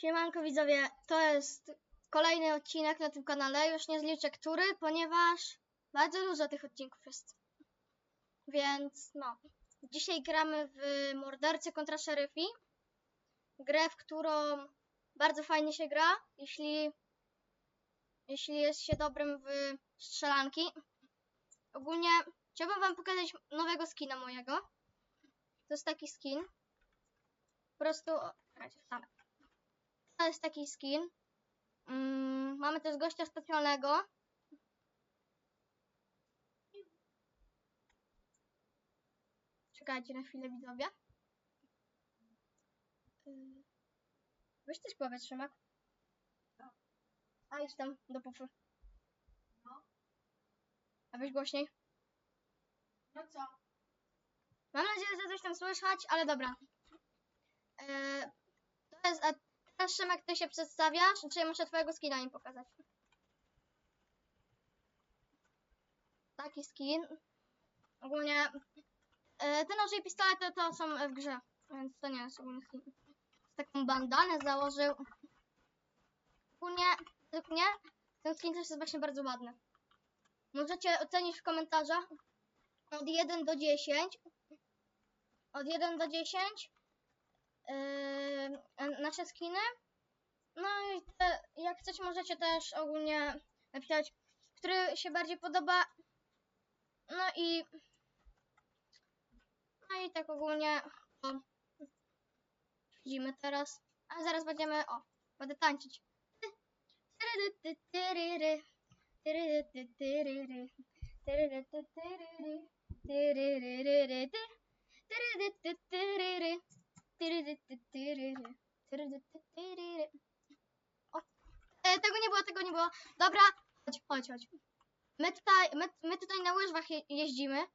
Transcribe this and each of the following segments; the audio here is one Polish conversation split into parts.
Siemanko widzowie, to jest kolejny odcinek na tym kanale, już nie zliczę który, ponieważ bardzo dużo tych odcinków jest. Więc no, dzisiaj gramy w Mordercy kontra Szeryfi, grę, w którą bardzo fajnie się gra, jeśli, jeśli jest się dobrym w strzelanki. Ogólnie chciałbym wam pokazać nowego skina mojego. To jest taki skin. Po prostu, o, czekajcie, wstanę. To jest taki skin. Mm, mamy też gościa specjalnego. Czekajcie na chwilę, widzowie. Yy, Weź coś powiedz, Szymek. A idź tam do pufy. No. A weź głośniej. No co? Mam nadzieję, że coś tam słychać, ale dobra. Yy, to jest, a Szymek, ty się przedstawiasz, czy ja muszę twojego skina im pokazać? Taki skin. Ogólnie yy, te noże i pistolety to są w grze, więc to nie jest ogólny skin. Taką bandanę założył. Ogólnie, według mnie, ten skin też jest właśnie bardzo ładny. Możecie ocenić w komentarzach od 1 do 10 od 1 do 10 yy, nasze skiny. No i te, jak chcecie, możecie też ogólnie napisać, który się bardziej podoba. No i no i tak ogólnie o, widzimy teraz. A zaraz będziemy, o, będę tańczyć. O, e, tego nie było, tego nie było. Dobra, chodź, chodź, chodź. My tutaj, my, my tutaj na łyżwach je, jeździmy.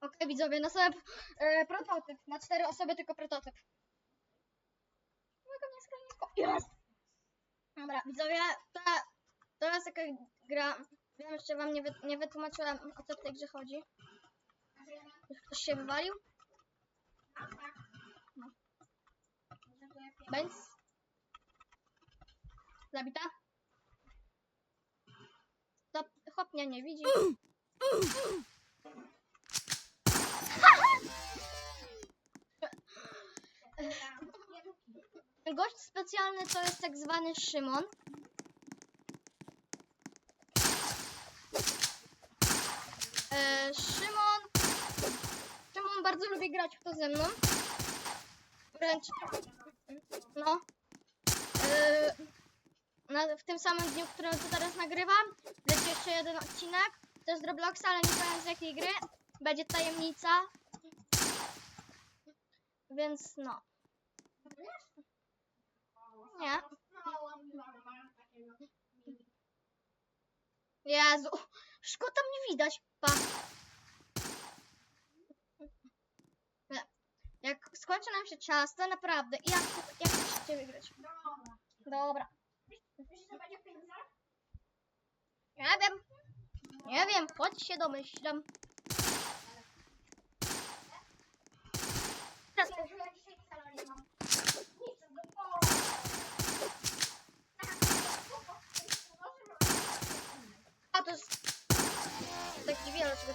Okej, widzowie, następny e, prototyp. Na cztery osoby tylko prototyp. Mogę mnie schronisko. Jest! Dobra, widzowie, to, to jest taka gra. Wiem, jeszcze wam nie, wy, nie wytłumaczyłem, o co w tej grze chodzi. Już ktoś się wywalił? No. Bęc? Zabita? Stop, mnie nie widzi. Gość specjalny to jest tak zwany Szymon. E, Szymon. Szymon bardzo lubi grać w to ze mną. Wręcz. No. E, na, w tym samym dniu, w którym tu teraz nagrywam, będzie jeszcze jeden odcinek. To jest z Robloxa, ale nie powiem z jakiej gry. Będzie tajemnica. Więc no. Nie. Jezu, szkoda tam nie widać. Pa. Jak skończy nam się czas, to naprawdę. Jak, jak chcecie wygrać? Dobra. Nie wiem. Nie wiem, choć się domyślam. Teraz A to jest tak dziwię, dlaczego.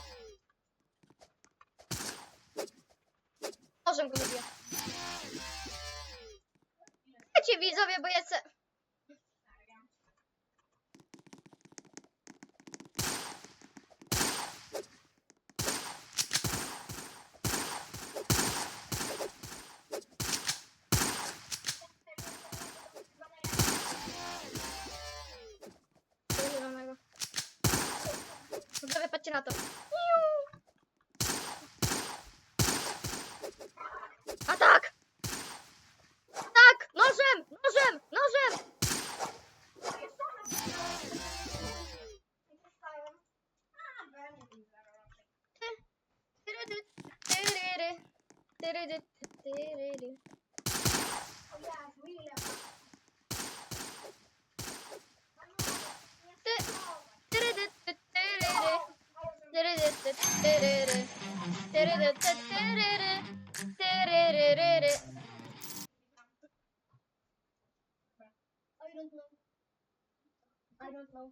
Nożem go lubię. Wiecie widzowie, bo ja. Tyryryryry. I don't know. I don't know.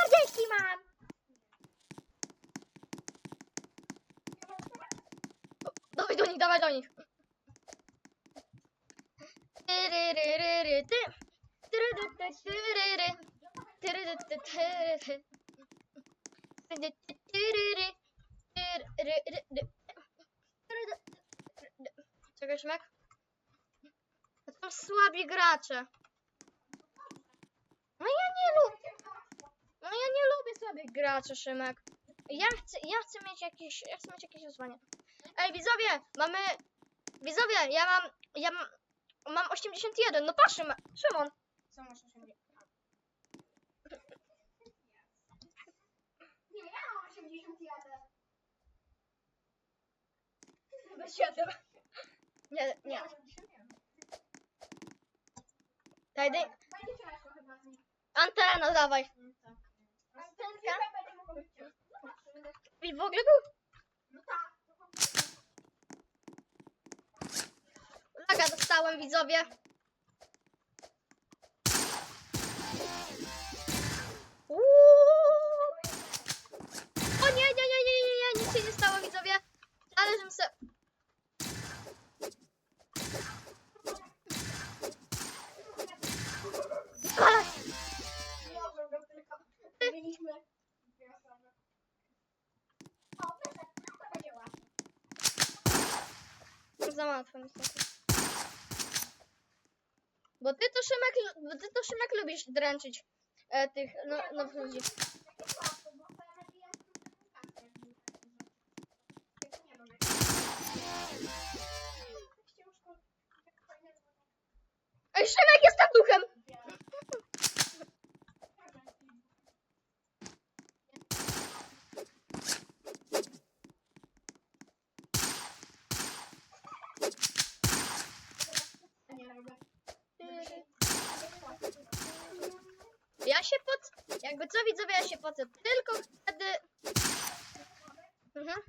40 mam! Dawaj do nich, dawaj do nich. Czekaj, Szymek. To są słabi gracze. No ja nie lubię. No ja nie lubię słabych graczy, Szymek. Ja chcę, ja chcę mieć jakieś, ja chcę mieć jakieś wyzwanie. Ej, widzowie, mamy, widzowie, ja mam, ja mam, mam 81, no patrz, Szyma- Szymon. Co masz osiągnięć? Nie, ja mam 81. Chyba 7. Nie, nie. 81. Daj, daj, antena, dawaj. Tak. Antenka? Zobaczymy. I w ogóle był, No tak. Laga dostałem, widzowie. Uuu. O nie, nie, nie, nie, nie, nie, nic się nie stało, widzowie. Ale żebym se... Ale... Go tylko mieliśmy dwie osoby. O, proszę, to będzie łatwe. Za łatwo niestety. Bo ty to Szymek, ty to Szymek lubisz dręczyć e, tych no, nowych ludzi. Jakby co widzowie, ja się pocę tylko wtedy... Mhm.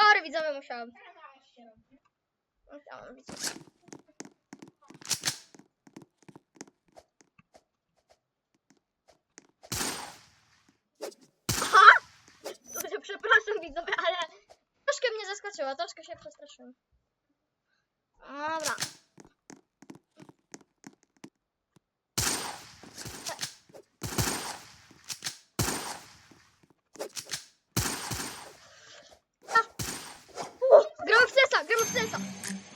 Sorry, widzowie, musiałam. Musiałam, widzowie. Aha! Przepraszam, widzowie, ale troszkę mnie zaskoczyło, troszkę się przestraszyłem. Dobra. Uh, gramy w CS-a, gramy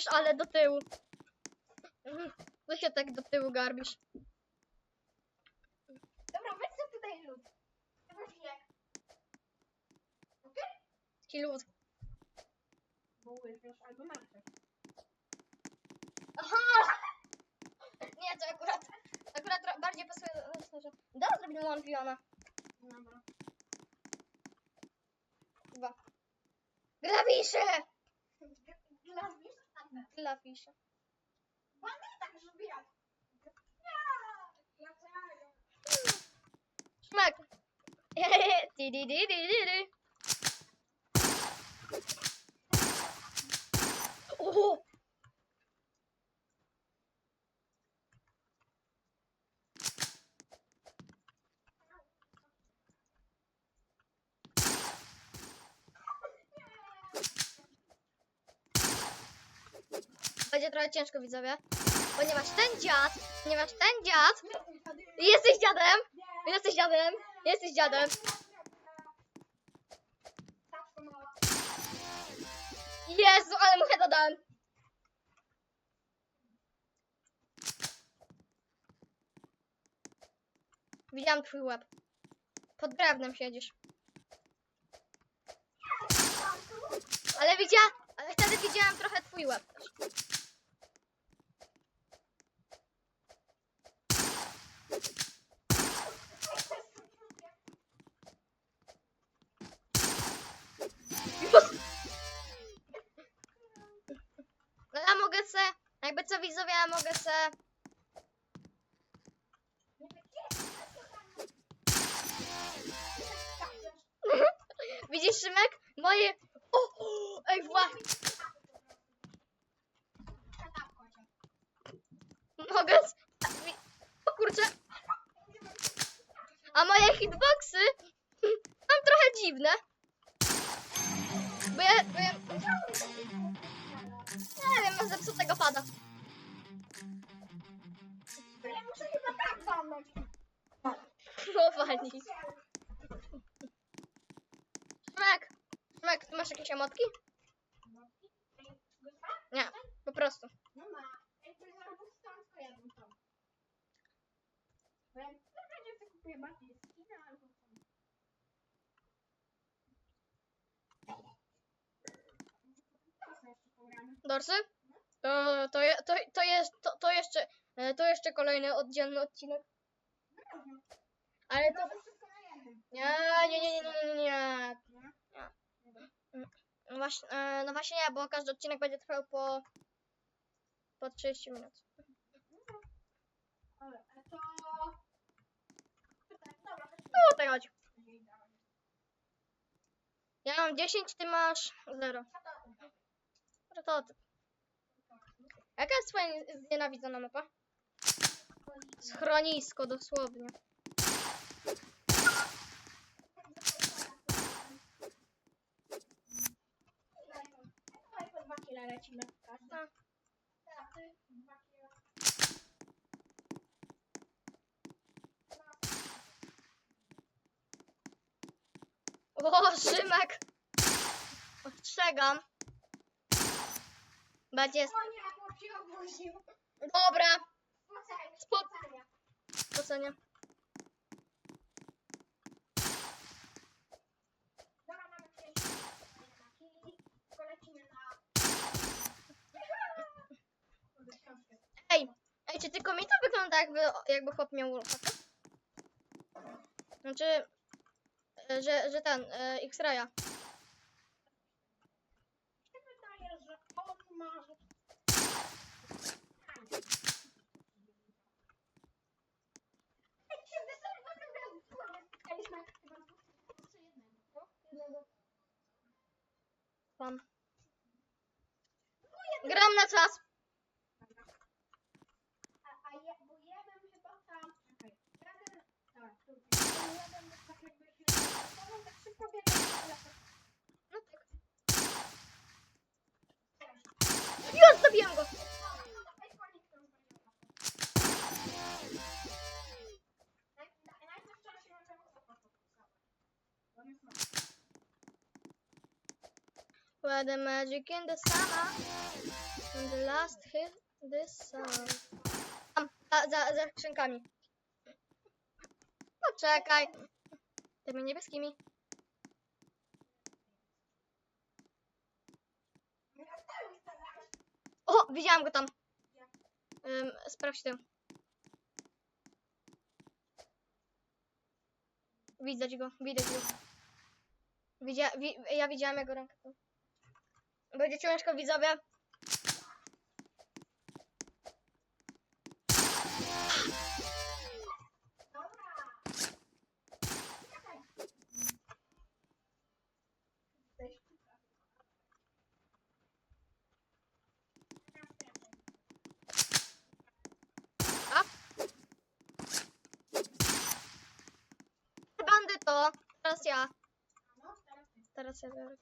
garbisz, ale do tyłu. Mhm, Ty się tak do tyłu garbisz. Dobra, weź sobie tutaj lód. Jak. Okej? Taki lód. Bo łyżwiesz albo martwiesz. Aha! Nie, to akurat, akurat ra- bardziej pasuje do że... Dobra, zrobimy one piona. Dobra. Dwa. Klawisze! Tak. Klawisze. Ładnie tak, żeby jak. Ja! Ja. Szmak. Di, di, di, di, di, trochę ciężko, widzowie. Ponieważ ten dziad, ponieważ ten dziad... Jesteś dziadem! Jesteś dziadem! Jesteś dziadem! Jezu, ale mu heada dałem! Widziałam twój łeb. Pod drewnem siedzisz. Ale widziałam, ale wtedy widziałam trochę twój łeb. Se, jakby co widzowie, ja mogę se... Widzisz Szymek? Moje... Dorsy? To, to, to, to, jest, to, to, jeszcze, e, to jeszcze kolejny oddzielny odcinek. No. Ale to... To. Nie, nie, nie, nie, nie, nie, nie. No właśnie, e, no właśnie nie, bo każdy odcinek będzie trwał po, po 30 minut. To... Dobra, to No to chodzi. się dałem. Ja mam 10, ty masz 0. To... Jaka jest twoja znienawidzona mapa? Schronisko, dosłownie. Tak. O, Szymek! Ostrzegam. Będzie... O nie, chłop się obudził. Dobra, Spocenie, Spo- spocenie. ocenię. Dobra, mamy na... Ej, ej, czy tylko mi to wygląda jakby, jakby chłop miał łopatę? Znaczy, e, że, że ten, e, X-Raya. Mi się wydaje, że on ma... Ej, się wystarczy, bo teraz spotkaliśmy chyba jeszcze jednego. Jednego. Tam. Gram na czas. A, a ja, bo jeden chyba tam... Czekaj. Jeden... Tak, tu. Tak jakby się... Tak szybko. No tak. Już go. Where the magic in the summer the last hit this song. Tam, za, za, za skrzynkami. Poczekaj. Tymi niebieskimi. O, widziałam go tam. Um, sprawdź tył. Widać go, widać go. Widzia, wi, ja widziałam jego rękę. Będzie ciężko, widzowie. Bandyto. Teraz ja. Teraz ja biorę.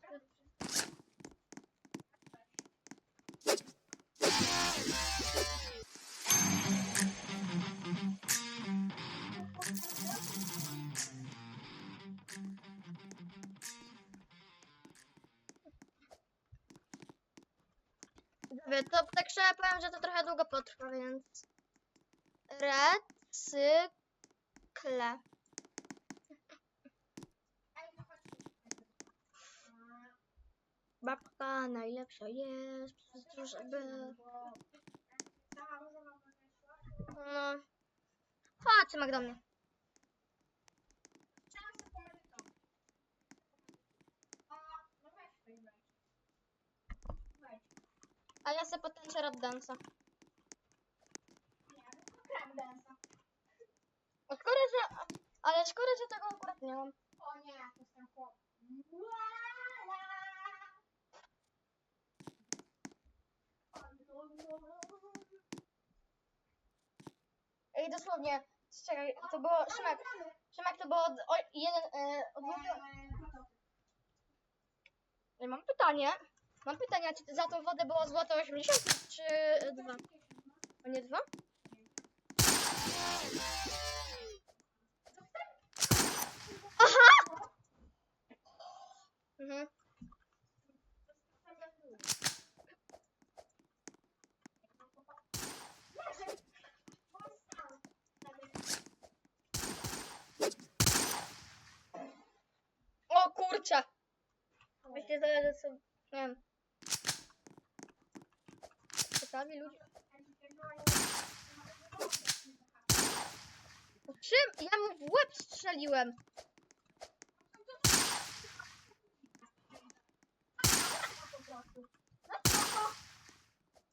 Wie, To tak szczerze powiem, że to trochę długo potrwa, więc... Recykle. Babka najlepsza jest, żeby... No. Chodź, Symek do mnie. Chciałam sobie pomyśleć to. A, no weź tutaj wejdź. Wejdź. A ja sobie potęczę Rap densa. A Szkoda, że... Ale szkoda, że tego akurat nie mam. O nie, to jest ten chłop. Ej, dosłownie, czekaj, to było... Szymek, Szymek to było od, o, jeden... E, od. Ej, Mam pytanie. Mam pytanie, czy za tą wodę było złote 80 czy 2? A nie 2? Aha! Mhm. O kurczę! Myślę, że są... Nie wiem. Ludzie. Czym? Ja mu w łeb strzeliłem.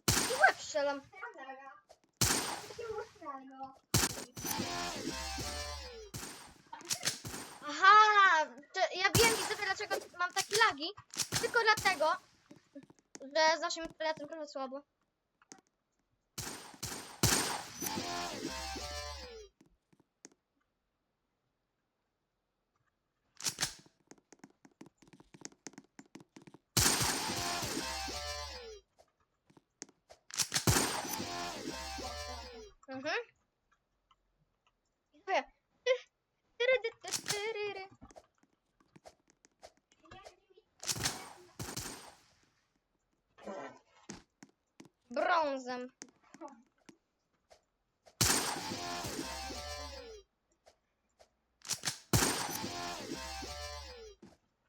W łeb strzelam. Aha! Ja wiem widzowie dlaczego mam takie lagi. Tylko dlatego, że z naszym internetem trochę słabo. Brązem.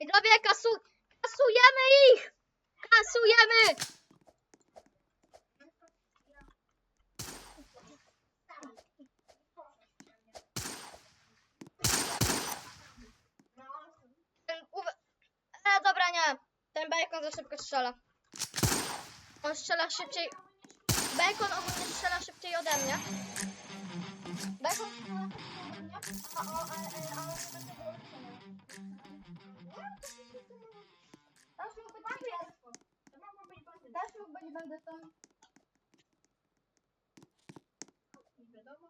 Widzowie, kasu kasujemy ich! Kasujemy! E. Ten bacon za szybko strzela. On strzela szybciej. Bacon ogólnie strzela szybciej ode mnie. Bacon A, o, ale, ale, ale, Też mógł być bandytstwo. To mogło być. Też mógł być bandytą. Nie wiadomo.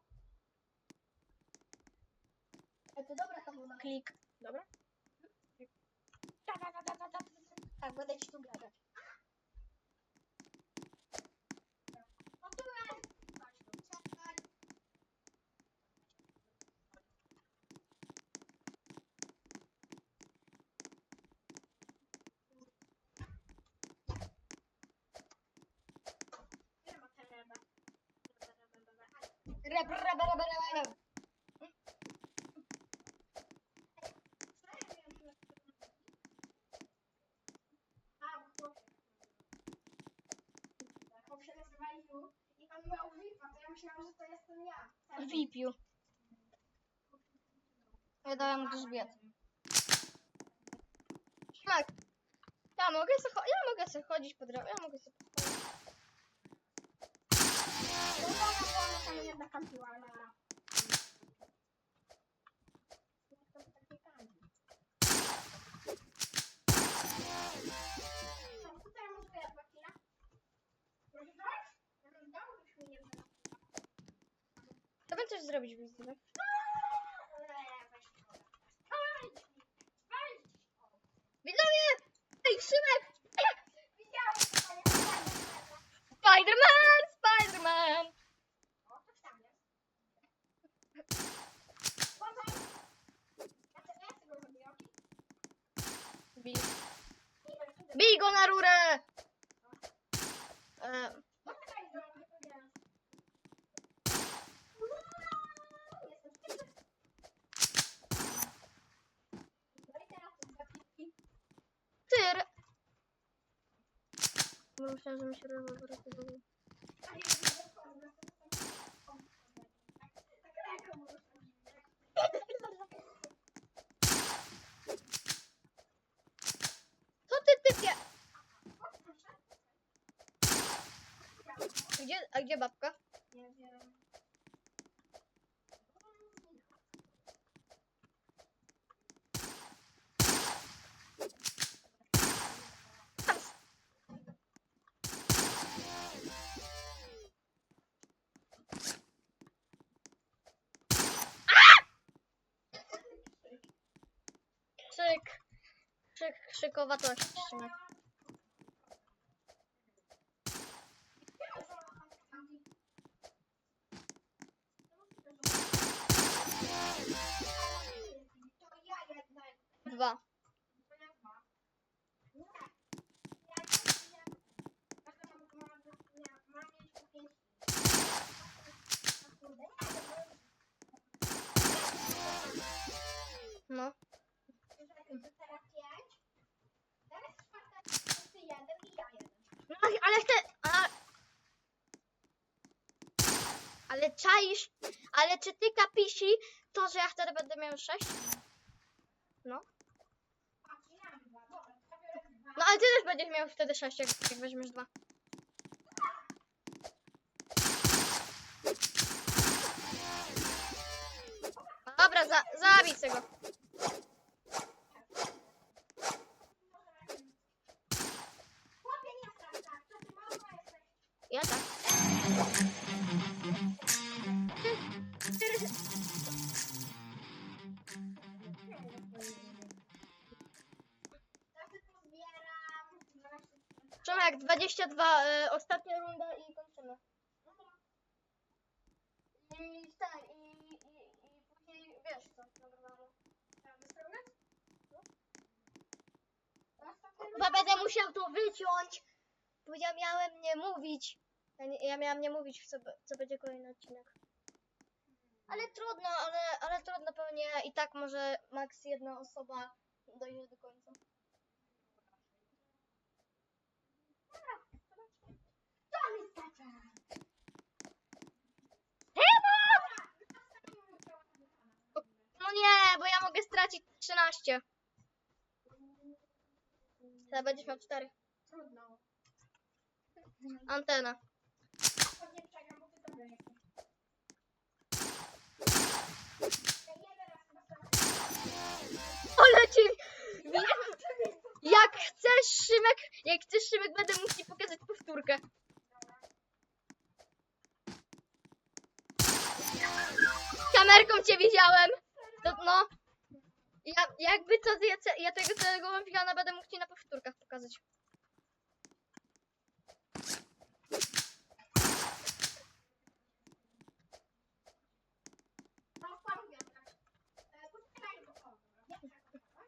E, to dobra było. Klik. Dobra? Tak, będę ci tu gadać. No tu jest. Chodź tu, czekaj. Nie ma tereba. Reb, reb, reb, reb, reb. A, bo chłopie. Chłop się nazywa Ju i on miał VIPa, to ja myślałam, że to jestem ja. W Vipiu. Nie dałem grzbiet. Szmak. Ja mogę sobie, ja mogę sobie chodzić po drodze. Ja mogę sobie pochodzić. To uwaga, bo ona tam jedna kampiła, Lara. Co, tutaj może ja dwa kila? Może dać? Może dałobyś mi jedno? To coś zrobić wizytę. Nie, weź to. Wejdź mi, wejdź. Widzowie! Ej, Szymek! Widziałam, że to nie jest Spiderman! Spiderman! O, coś tam jest. Uważaj. Ja chcę, ja chcę go zabiję, okej? Bij. Idę, idę. Bij go na rurę! E, Poczekaj, zrobię to teraz. Jestem szybki. No i teraz to dwa kliki. tyr! bo myślałem, że mi się rewolwer rozładował. Co ty typie? Gdzie, a gdzie babka? Kurde, nie wiem. No. Czekaj, to teraz pięć. Teraz czwarta, ty jeden i ja ale chcę. Ale czaisz. Ale czy ty kapisi to, że ja wtedy będę miał sześć? No. No ale ty też będziesz miał wtedy sześć, jak, jak weźmiesz dwa. Dobra, za, zabij sobie Przemek, 22, y, ostatnia runda i kończymy. I tak, i, i, i później wiesz co, nagrywamy. Chyba będę musiał to wyciąć, bo ja miałem nie mówić. Ja, nie, ja miałam nie mówić, co, co będzie kolejny odcinek. Ale trudno, ale, ale trudno pewnie i tak może maks jedna osoba dojdzie do końca. To mi skacze. No mogę stracić 13. Teraz będziesz miał 4. Trudno. Antena. Ale ci... Jak chcesz, Szymek, jak chcesz, Szymek, będę mógł ci pokazać powtórkę. Kamerką cię widziałem. To, no. Ja, jakby to, ja, ja tego całego Wampirana będę mógł ci na powtórkach pokazać. Mam paru wiatrach. E, poczekaj, bo... O, dobra. Nie, czekaj.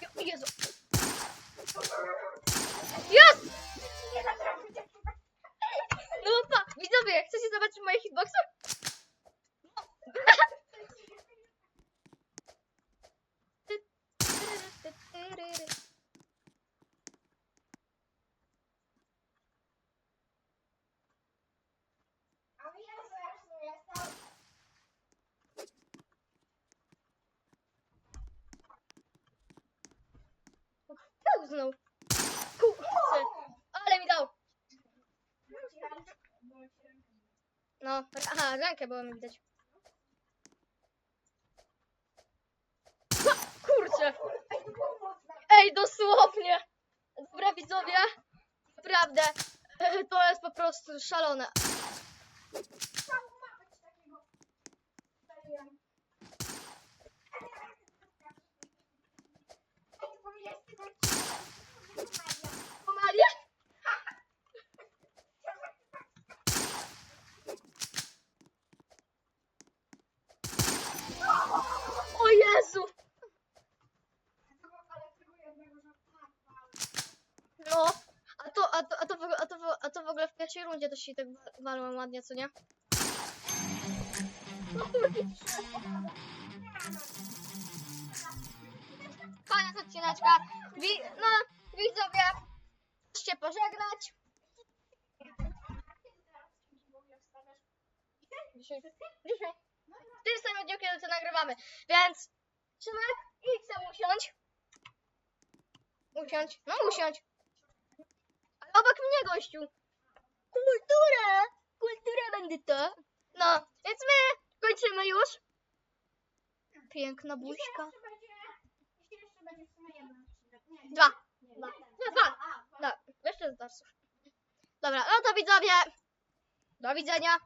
Je- Jezu. Jest! Nie zatrafię. No pa, widzowie, chcecie zobaczyć moje hitboxy? A ja zaraz jestem. Pełznął. Kurczę, ale mi dał. No, aha, rękę było mi widać. Ha, Kurczę, ej, dosłownie. Dobra, widzowie, naprawdę, to jest po prostu szalone. Pomalia? O Jezu! No, a to, a to, a to, w ogóle- a to, w- a pierwszej rundzie to się tak wa- walą ładnie, co nie? Koniec odcineczka. Wi no, widzowie, się pożegnać. Dzisiaj, dzisiaj. W tym samym dniu, kiedy to nagrywamy. Więc, Szymek, idź sam usiądź. Usiądź, no usiądź. Ale obok mnie, gościu. Kultura, kultura bandyto. No, więc my kończymy już. Piękna buźka. Dzisiaj jeszcze będzie, dzisiaj jeszcze będzie w sumie jeden odcinek. Nie, Dwa. nie, Dwa. jeden. No, dwa. A, dwa. No, jeszcze z dorsów. Dobra, no to widzowie. Do widzenia.